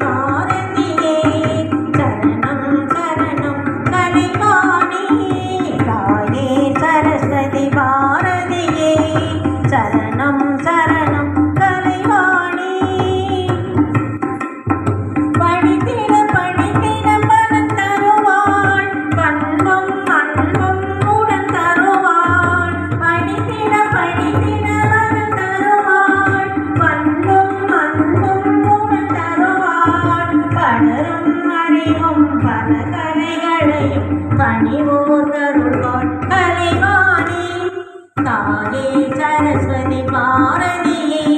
ஆறு பணிவோர்கள் கலைவாணி தாயே சரஸ்வதி பாரதியே.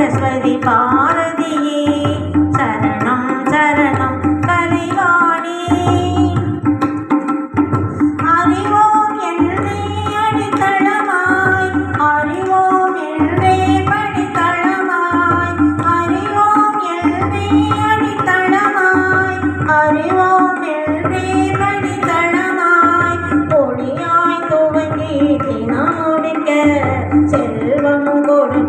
சரஸ்வதி பாரதியே சரணம் சரணம் கலைவாணி அறிவோம் என்றே அடித்தளமாய் அறிவோம் என்றே படித்தளமாய் அறிவோம் என்றே அடித்தளமாய் அறிவோம் என்றே படித்தளமாய். பொடியாய் துவங்கி தினம் செல்வம் கொடு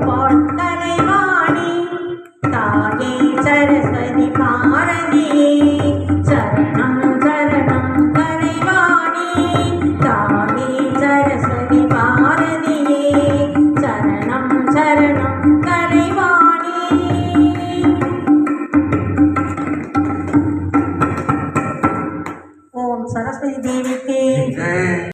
சரஸ்வதி தேவிக்கு.